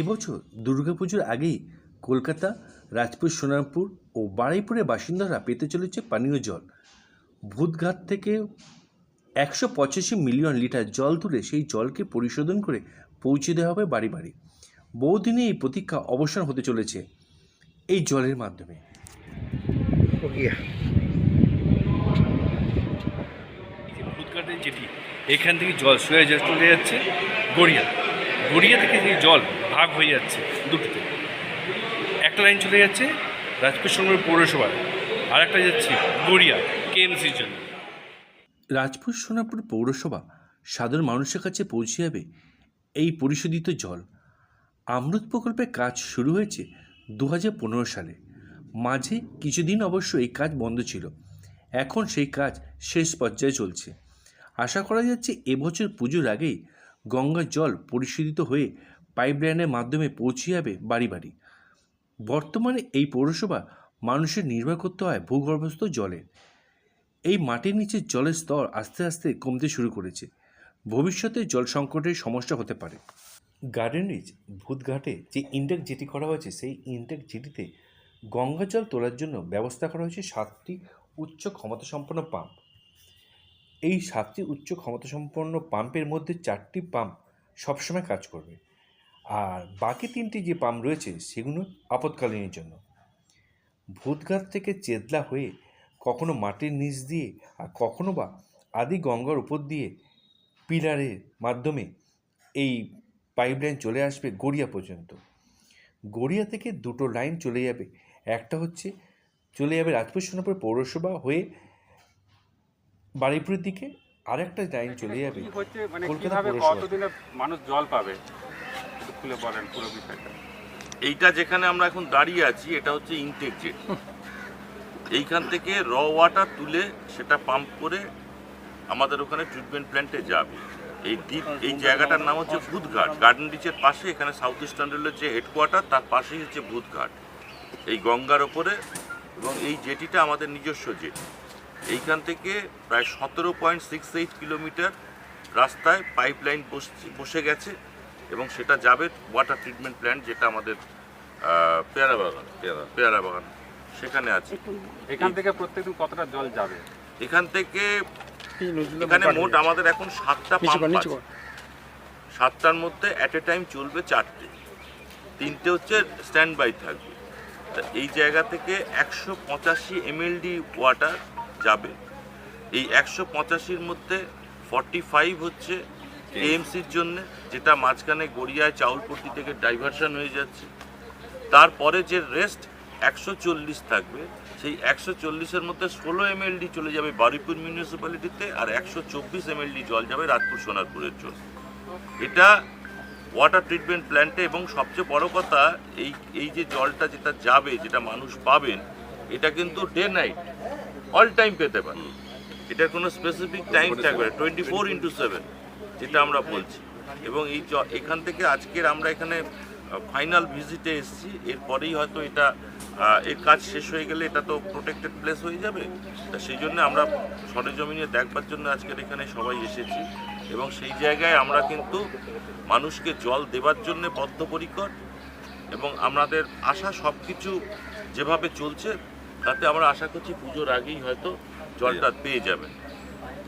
এবছর দুর্গাপুজোর আগেই কলকাতা রাজপুর সোনারপুর ও বারুইপুরের বাসিন্দারা পেতে চলেছে পানীয় জল। ভূতঘাট থেকে একশো পঁচাশি মিলিয়ন লিটার জল তুলে সেই জলকে পরিশোধন করে পৌঁছে দেওয়া হবে বাড়ি বাড়ি। বহুদিনে এই প্রতীক্ষা অবসান হতে চলেছে এই জলের মাধ্যমে। ভূতঘাটের যেটি এখান থেকে জল সোয়া যা চলে যাচ্ছে গড়িয়া। গড়িয়া থেকে সেই জল ভাগ হয়ে যাচ্ছে দুটোতে। একটা লাইন চলে যাচ্ছে রাজপুর সঙ্গে পৌরসভা আর একটা যাচ্ছে গড়িয়া কেএমসির জন্য। রাজপুর সোনাপুর পৌরসভা সাধারণ মানুষের কাছে পৌঁছে যাবে এই পরিশোধিত জল। আমরুত প্রকল্পের কাজ শুরু হয়েছে দু হাজার পনেরো সালে। মাঝে কিছুদিন অবশ্য এই কাজ বন্ধ ছিল। এখন সেই কাজ শেষ পর্যায়ে চলছে। আশা করা যাচ্ছে এবছর পুজোর আগেই গঙ্গার জল পরিশোধিত হয়ে পাইপলাইনের মাধ্যমে পৌঁছে যাবে বাড়ি বাড়ি। বর্তমানে এই পৌরসভা মানুষের নির্ভর করতে হয় ভূগর্ভস্থ জলে। এই মাটির নিচে জলের স্তর আস্তে আস্তে কমতে শুরু করেছে। ভবিষ্যতে জল সংকটের সমস্যা হতে পারে। গার্ডেন রিচ ভূতঘাটে যে ইনটেক জেটি করা হয়েছে, সেই ইনটেক জেটিতে গঙ্গা জল তোলার জন্য ব্যবস্থা করা হয়েছে সাতটি উচ্চ ক্ষমতাসম্পন্ন পাম্প। এই সাতটি উচ্চ ক্ষমতাসম্পন্ন পাম্পের মধ্যে চারটি পাম্প সবসময় কাজ করবে। আর বাকি তিনটি যে পাম্প রয়েছে সেগুলো আপৎকালীনের জন্য। ভূতঘাট থেকে চেতলা হয়ে কখনো মাটির নিচ দিয়ে আর কখনো বা আদি গঙ্গার উপর দিয়ে পিলারের মাধ্যমে এই পাইপলাইন চলে আসবে গড়িয়া পর্যন্ত। গড়িয়া থেকে দুটো লাইন চলে যাবে। একটা হচ্ছে চলে যাবে রাজপুর সোনাপুর পৌরসভা হয়ে বারুইপুরের দিকে। আরেকটা লাইন চলে যাবে মানে। কতদিনে মানুষ জল পাবে? খুলে বলেন পুরো বিষয়টা। এইটা যেখানে আমরা এখন দাঁড়িয়ে আছি, এটা হচ্ছে ইনটেক জেট এইখান থেকে র ওয়াটার তুলে সেটা পাম্প করে আমাদের ওখানে ট্রিটমেন্ট প্ল্যান্টে যাবে। এই দ্বীপ এই জায়গাটার নাম হচ্ছে ভূতঘাট। গার্ডেন রিচের পাশে এখানে সাউথ ইস্টার্ন রেলের যে হেডকোয়ার্টার তার পাশেই হচ্ছে ভূতঘাট। এই গঙ্গার ওপরে এবং এই জেটিটা আমাদের নিজস্ব জেটি এইখান থেকে প্রায় সতেরো পয়েন্ট সিক্স এইট কিলোমিটার রাস্তায় পাইপলাইন বসে গেছে। এবং সেটা যাবে ওয়াটার ট্রিটমেন্ট প্ল্যান্ট যেটা আমাদের পেয়ারা বাগান পেয়ারা। পেয়ারা বাগান। সেখানে আছে। এখান থেকে প্রত্যেকদিন কতটা জল যাবে? এখান থেকে এখানে মোট আমাদের এখন সাতটা পাম্প আছে। সাতটার মধ্যে অ্যাট এ টাইম চলবে চারটে। তিনটে হচ্ছে স্ট্যান্ড বাই থাকবে। তা এই জায়গা থেকে একশো পঁচাশি এমএলডি ওয়াটার যাবে। এই একশো পঁচাশির মধ্যে ফর্টি ফাইভ হচ্ছে এএমসির জন্য যেটা মাঝখানে গড়িয়ায় চাউলপট্টি থেকে ডাইভারশন হয়ে যাচ্ছে। তারপরে যে রেস্ট একশো চল্লিশ থাকবে সেই একশো চল্লিশের মধ্যে ষোলো এমএলডি চলে যাবে বারুইপুর মিউনিসিপ্যালিটিতে আর একশো চব্বিশ এমএলডি জল যাবে রাজপুর সোনারপুরের জন্য। এটা ওয়াটার ট্রিটমেন্ট প্ল্যান্টে এবং সবচেয়ে বড় কথা এই এই যে জলটা যেটা যাবে যেটা মানুষ পাবেন এটা কিন্তু ডে নাইট অল টাইম পেতে পারে। এটার কোনো স্পেসিফিক টাইম থাকবে টোয়েন্টি ফোর ইন্টু সেভেন যেটা আমরা বলছি। এবং এই এখান থেকে আজকের আমরা এখানে ফাইনাল ভিজিটে এসেছি। এরপরেই হয়তো এটা এর কাজ শেষ হয়ে গেলে এটা তো প্রোটেক্টেড প্লেস হয়ে যাবে। তা সেই জন্য আমরা সরেজমিনে দেখবার জন্য আজকের এখানে সবাই এসেছি। এবং সেই জায়গায় আমরা কিন্তু মানুষকে জল দেবার জন্য বদ্ধপরিকর এবং আমাদের আশা সব কিছু যেভাবে চলছে, তাতে আমরা আশা করছি পুজোর আগেই হয়তো জলটা পেয়ে যাবেন।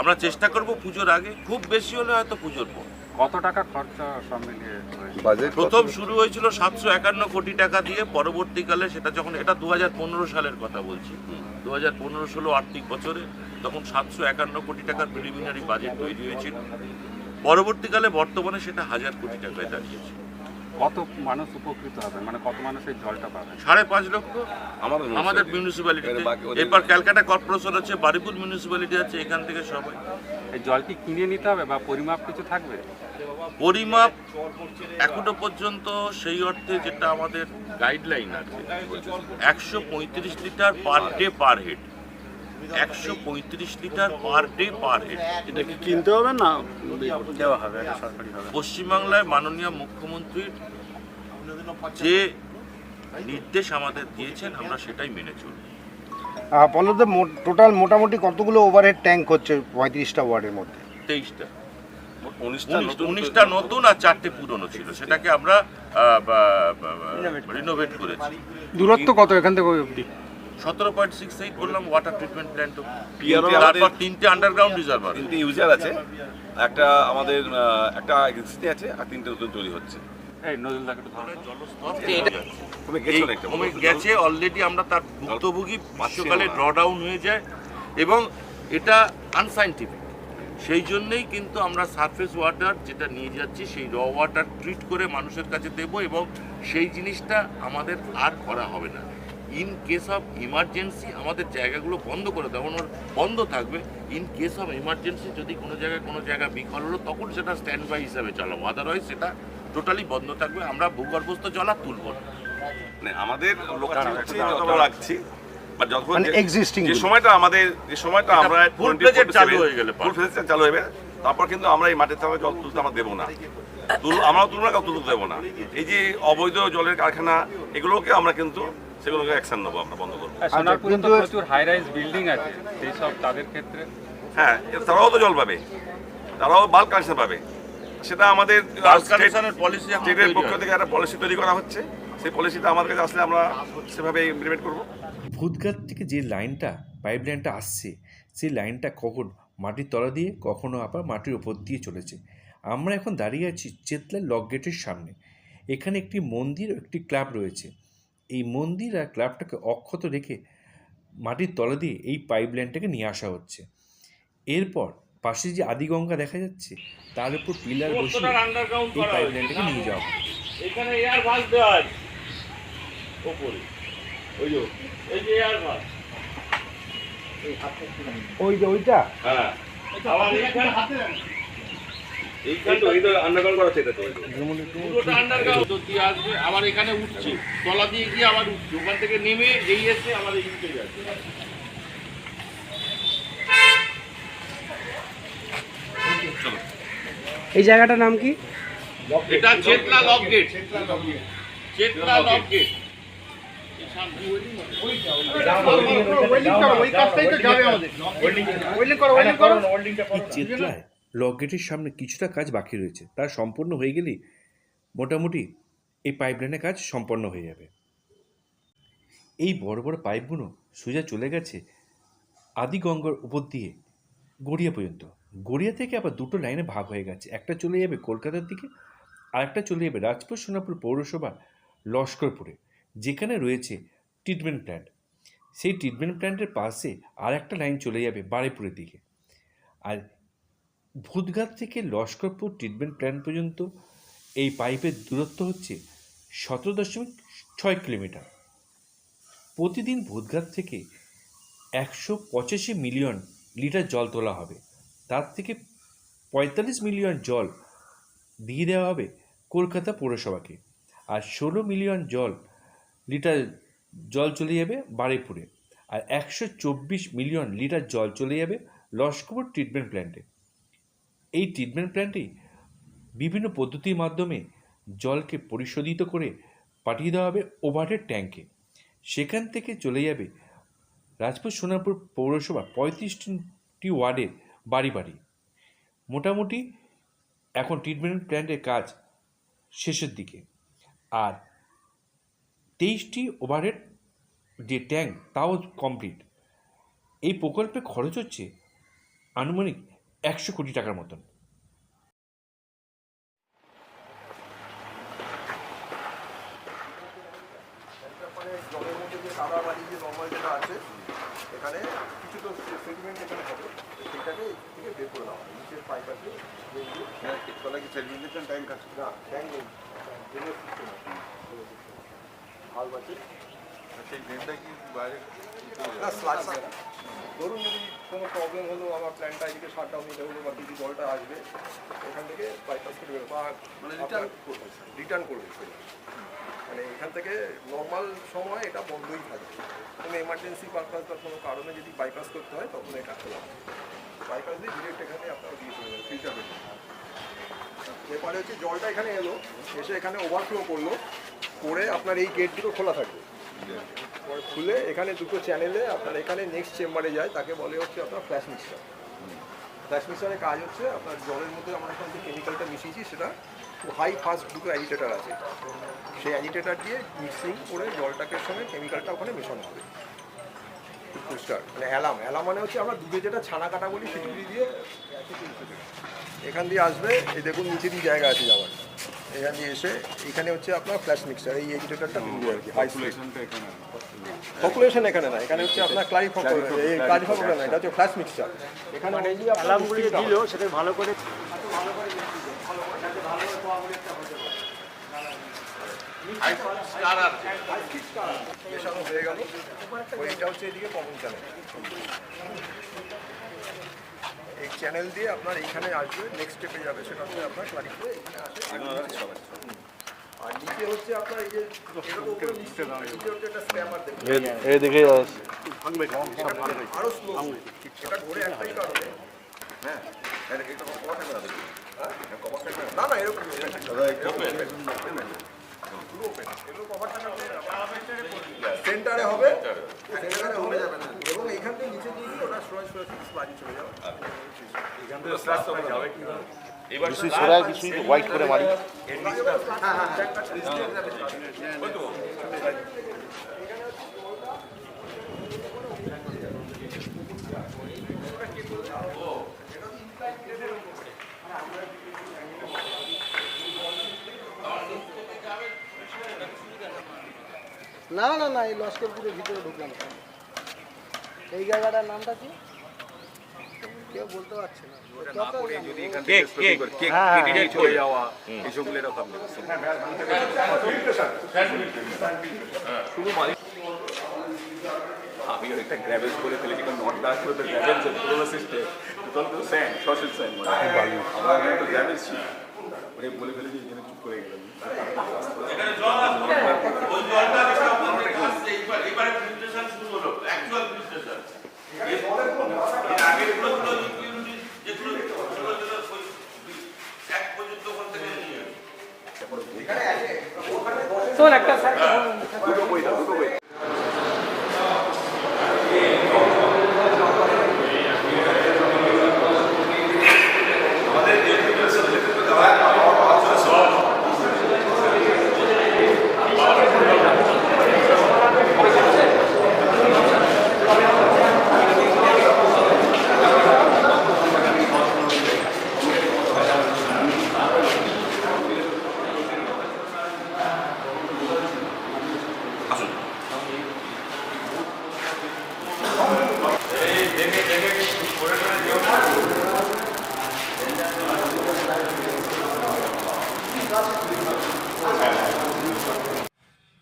আমরা চেষ্টা করব পুজোর আগে খুব বেশি হলে হয়তো পুজোর পর। কত টাকা খরচা সব মিলিয়ে প্রথম শুরু হয়েছিল সাতশো একান্ন কোটি টাকা দিয়ে পরবর্তীকালে সেটা যখন এটা দু হাজার পনেরো সালের কথা বলছি। দু হাজার পনেরো ষোলো আর্থিক বছরে তখন সাতশো একান্ন কোটি টাকার প্রিলিমিনারি বাজেট তৈরি হয়েছিল। পরবর্তীকালে বর্তমানে সেটা হাজার কোটি টাকায় দাঁড়িয়েছে। কত মানুষ উপকৃত হবে? মানে কত মানুষ এই জলটা পাবে? সাড়ে পাঁচ লক্ষ। আমাদের মিউনিসিপ্যালিটিতে এরপর ক্যালকাটা কর্পোরেশন আছে বারিপুর মিউনিসিপ্যালিটি আছে এখান থেকে সবাই। এই জল কি কিনে নিতে হবে বা পরিমাপ কিছু থাকবে? পরিমাপ এখনও পর্যন্ত সেই অর্থে যেটা আমাদের গাইডলাইন আছে একশো পঁয়ত্রিশ litre per day per head একশো পঁয়ত্রিশ litre per day per head এটা কি কিনতে হবে না দেওয়া হবে? পশ্চিমবাংলায় মাননীয় মুখ্যমন্ত্রীর যে নির্দেশ আমাদের দিয়েছেন আমরা সেটাই মেনে চলব পনেরোতে টোটাল মোটামুটি কতগুলো ওভারহেড ট্যাঙ্ক হচ্ছে পঁয়ত্রিশটা ওয়ার্ডের মধ্যে? তেইশটা। উনিশটা নতুন উনিশটা নতুন আর চারটে পুরনো ছিল। সেটাকে আমরা রিনোভেট করেছি। দূরত্ব কত এখান থেকে অবধি? সতেরো পয়েন্ট সিক্স এইট বললাম ওয়াটার ট্রিটমেন্ট প্ল্যান্ট তারপর তিনটে আন্ডারগ্রাউন্ড রিজার্ভার তিনটে ইউজার আছে। একটা আমাদের একটা এক্সিস্টিং আছে আর তিনটে নতুন তৈরি হচ্ছে। গেছো অলরেডি আমরা তার ভুক্তভোগী গ্রীষ্মকালে ড্র ডাউন হয়ে যায় এবং এটা আনসাইন্টিফিক সেই জন্যই কিন্তু আমরা সারফেস ওয়াটার যেটা নিয়ে যাচ্ছি সেই র ওয়াটার ট্রিট করে মানুষের কাছে দেব এবং সেই জিনিসটা আমাদের আর করা হবে না। ইন কেস অফ ইমার্জেন্সি আমাদের জায়গাগুলো বন্ধ করে দেবো ওর বন্ধ থাকবে ইন কেস অফ ইমার্জেন্সি যদি কোনো জায়গায় কোনো জায়গা বিকল হলো তখন সেটা স্ট্যান্ড বাই হিসাবে চালাবো। আদারওয়াইজ সেটা টোটালি বন্ধ থাকবে আমরা ভূগর্ভস্থ জল তুলব না। মানে আমাদের লক্ষ্য হচ্ছে যত রাখছি বা যখন মানে যে-। সময়টা আমাদের যে সময়টা আমরা চালু হয়ে গেলে ফুল ফ্লেজে চালু হবে তারপর কিন্তু আমরা এই মাটির তলায় জল তুলতে আমরা দেবো না। তুল- আমরাও তুলব কাউ তুলতে দেবো না। এই যে অবৈধ জলের কারখানা এগুলোকে আমরা কিন্তু সেগুলোকে অ্যাকশন নেব আমরা বন্ধ করব। সোনারপুরে তো প্রচুর হাই রাইজ বিল্ডিং আছে সেই সব তাদের ক্ষেত্রে। হ্যাঁ তারাও তো জল পাবে। তারাও বাল্ক কানেকশন পাবে। সেটা আমাদের পলিসি স্টেটের পক্ষ থেকে একটা পলিসি তৈরি করা হচ্ছে। সেই পলিসিটা আমাদের কাছে আসলে আমরা সেভাবে ইমপ্লিমেন্ট করব। ভূতঘাট থেকে যে লাইনটা পাইপ লাইনটা আসছে সেই লাইনটা কখন? মাটির তলা দিয়ে কখনো আবার মাটির ওপর দিয়ে চলেছে। আমরা এখন দাঁড়িয়ে আছি চেতলা লক গেটের সামনে। এখানে একটি মন্দির ও একটি ক্লাব রয়েছে। এই মন্দির আর ক্লাবটাকে অক্ষত রেখে মাটির তলা দিয়ে এই পাইপ লাইনটাকে নিয়ে আসা হচ্ছে। এরপর পাশে যে আদিগঙ্গা দেখা যাচ্ছে তার উপর পিলার বসিয়ে এই পাইপ লাইনটাকে নিয়ে যাওয়া এখানে এয়ার ভাস দেওয়া আছে। ওপরে। ওই যে এই যে এয়ার ভাস ওই যে ওইটা? হ্যাঁ। আবার এইখানে এইখানে আবার এখানে উঠছে তলা দিয়ে গিয়ে আবার উঠছে ওখান থেকে নেমে এই এসে আবার এই উঠে যাচ্ছে এই জায়গাটার নাম কি এটা Chetla lock gate Chetla lock gate এই চেতলায় লক গেটের সামনে কিছুটা কাজ বাকি রয়েছে। তা সম্পূর্ণ হয়ে গেলেই মোটামুটি এই পাইপলাইনের কাজ সম্পন্ন হয়ে যাবে। এই বড় বড় পাইপগুলো সোজা চলে গেছে আদিগঙ্গার উপর দিয়ে গড়িয়া পর্যন্ত। গড়িয়া থেকে আবার দুটো লাইনে ভাগ হয়ে গেছে। একটা চলে যাবে কলকাতার দিকে, আর একটা চলে যাবে রাজপুর সোনাপুর পৌরসভা লস্করপুরে, যেখানে রয়েছে ট্রিটমেন্ট প্ল্যান্ট সেই ট্রিটমেন্ট প্ল্যান্টের পাশে আর একটা লাইন চলে যাবে বারেপুরের দিকে। আর ভূতঘাট থেকে লস্করপুর ট্রিটমেন্ট প্ল্যান্ট পর্যন্ত এই পাইপের দূরত্ব হচ্ছে সতেরো দশমিক ছয় কিলোমিটার। প্রতিদিন ভূতঘাট থেকে একশো পঁচাশি মিলিয়ন লিটার জল তোলা হবে। তার থেকে পঁয়তাল্লিশ মিলিয়ন জল দিয়ে দেওয়া হবে কলকাতা পৌরসভাকে আর ষোলো মিলিয়ন জল লিটার জল চলে যাবে বারেপুরে আর একশো চব্বিশ মিলিয়ন লিটার জল চলে যাবে লস্করপুর ট্রিটমেন্ট প্ল্যান্টে এই ট্রিটমেন্ট প্ল্যান্টেই বিভিন্ন পদ্ধতির মাধ্যমে জলকে পরিশোধিত করে পাঠিয়ে দেওয়া হবে ওভারহেড ট্যাঙ্কে সেখান থেকে চলে যাবে রাজপুর সোনারপুর পৌরসভা পঁয়ত্রিশটি ওয়ার্ডের বাড়ি বাড়ি। মোটামুটি এখন ট্রিটমেন্ট প্ল্যান্টের কাজ শেষের দিকে। আর তেইশটি ওভারহেড যে ট্যাঙ্ক তাও কমপ্লিট এই প্রকল্পে খরচ হচ্ছে আনুমানিক একশো কোটি টাকার মতন। জলের মধ্যে যে সাদা বালি যে নর্মাল যেটা আছে এখানে কিছু তো সেগমেন্ট এখানে হবে সেটাকে থেকে বের করে দেওয়া নিচের পাইপ আছে কি সেডিমেন্টেশন কাজ না ট্যাঙ্ক নেই ড্রেনের সিস্টেম আছে আছে। সেই ড্রেনটা কি বাইরে না ধরুন যদি কোনো প্রবলেম হলো আমার প্ল্যানটা এদিকে শাট ডাউন নিতে হলো বা দিদি জলটা আসবে এখান থেকে বাইপাস করে বেরোবো বা মানে return করবে রিটার্ন করবে। মানে এখান থেকে নর্মাল সময় এটা বন্ধই থাকবে। কোনো এমার্জেন্সি পারপাস বা কোনো কারণে যদি বাইপাস করতে হয় তখন এটা খোলা বাইপাস দিয়ে ডিরেক্ট এখানে আপনারা দিয়ে চলে যাবেন ফিল্টার হয়ে এরপরে হচ্ছে জলটা এখানে এলো এসে এখানে ওভারফ্লো করল করে আপনার এই গেট দুটো খোলা থাকবে। খুলে এখানে দুটো চ্যানেলে আপনার এখানে নেক্সট চেম্বারে যায়, তাকে বলে হচ্ছে আপনার ফ্ল্যাশ মিক্সার ফ্ল্যাশ মিক্সারের কাজ হচ্ছে, আপনার জলের মধ্যে আমরা এখন যে কেমিক্যালটা মিশিয়েছি, সেটা হাই ফাস্ট দুটো অ্যাজিটেটার আছে। সেই অ্যাজিটেটার দিয়ে মিক্সিং করে জলটাকে সঙ্গে কেমিক্যালটা ওখানে মেশানো হবে। পুস্টার মানে অ্যালাম অ্যালাম মানে হচ্ছে আমরা দুধে যেটা ছানা কাটা বলি, সেটি দিয়ে এখান দিয়ে আসবে, এই দেখুন নিচে দিয়ে জায়গা আছে যাওয়ার। এখান দিয়ে এসে এখানে হচ্ছে আপনার ফ্ল্যাশ মিক্সার এই এজিটেটারটা মিলবে আর কি হাই স্পিড পপুলেশন এখানে না। এখানে হচ্ছে আপনার ক্লারিফার এই ক্লারিফার না এটা হচ্ছে ফ্ল্যাশ মিক্সার এখানে আপনার অ্যালার্মগুলি দিল সেটা ভালো করে মেশানো হয়ে গেল। ওই এটা হচ্ছে এদিকে কমন চ্যানেল এই চ্যানেল দিয়ে আপনার এইখানে আসবে নেক্সট স্টেপে যাবে সেটা হচ্ছে আপনার ক্লারিফার এখানে আসে আর নিচে হচ্ছে আপনার এই যে নিচে হচ্ছে একটা স্প্যামার দেখুন। এই দেখে আরও স্লো এটা ঘুরে একটাই কারণে হ্যাঁ এটা এটা কভার না না। না এরকম সেন্টারে হবে। সেন্টারে হবে। এবং এখান থেকে নিচে দিয়ে ওটা সোজা সোজা বাজি চলে যাবে। এইখান থেকে স্লাস যাবে কীভাবে এবার সোজা কিছু হোয়াইট করে মারি। না না না এই লস্করপুরের ভিতরে ঢুকলাম। এই জায়গাটার নামটা কি? কেউ বলতে পারছে না। আমি একটা করে ফেলেছি কারণ নট ডাক করে তো গ্র্যাভেল সিস্টেম তখন তো স্যান্ড সসেল স্যান্ড আমরা এখানে তো গ্র্যাভেল ছিল। ওরে বলে ফেলেছি জন্য চুপ করে গেলাম।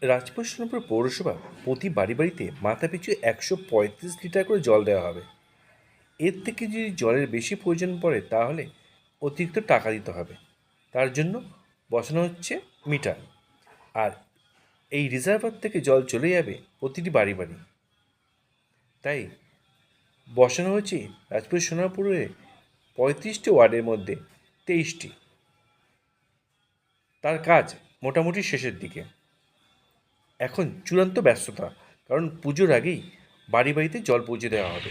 রাজপুর সোনাপুর পৌরসভা প্রতি বাড়ি বাড়িতে মাথাপিছু একশো পঁয়ত্রিশ লিটার করে জল দেওয়া হবে। এর থেকে যদি জলের বেশি প্রয়োজন পড়ে, তাহলে অতিরিক্ত টাকা দিতে হবে। তার জন্য বসানো হচ্ছে মিটার। আর এই রিজার্ভার থেকে জল চলে যাবে প্রতিটি বাড়ি বাড়ি। তাই বসানো হচ্ছে রাজপুর সোনাপুরে পঁয়ত্রিশটি ওয়ার্ডের মধ্যে তেইশটি। তার কাজ মোটামুটি শেষের দিকে। এখন চূড়ান্ত ব্যস্ততা কারণ পুজোর আগেই বাড়ি বাড়িতে জল পৌঁছে দেওয়া হবে।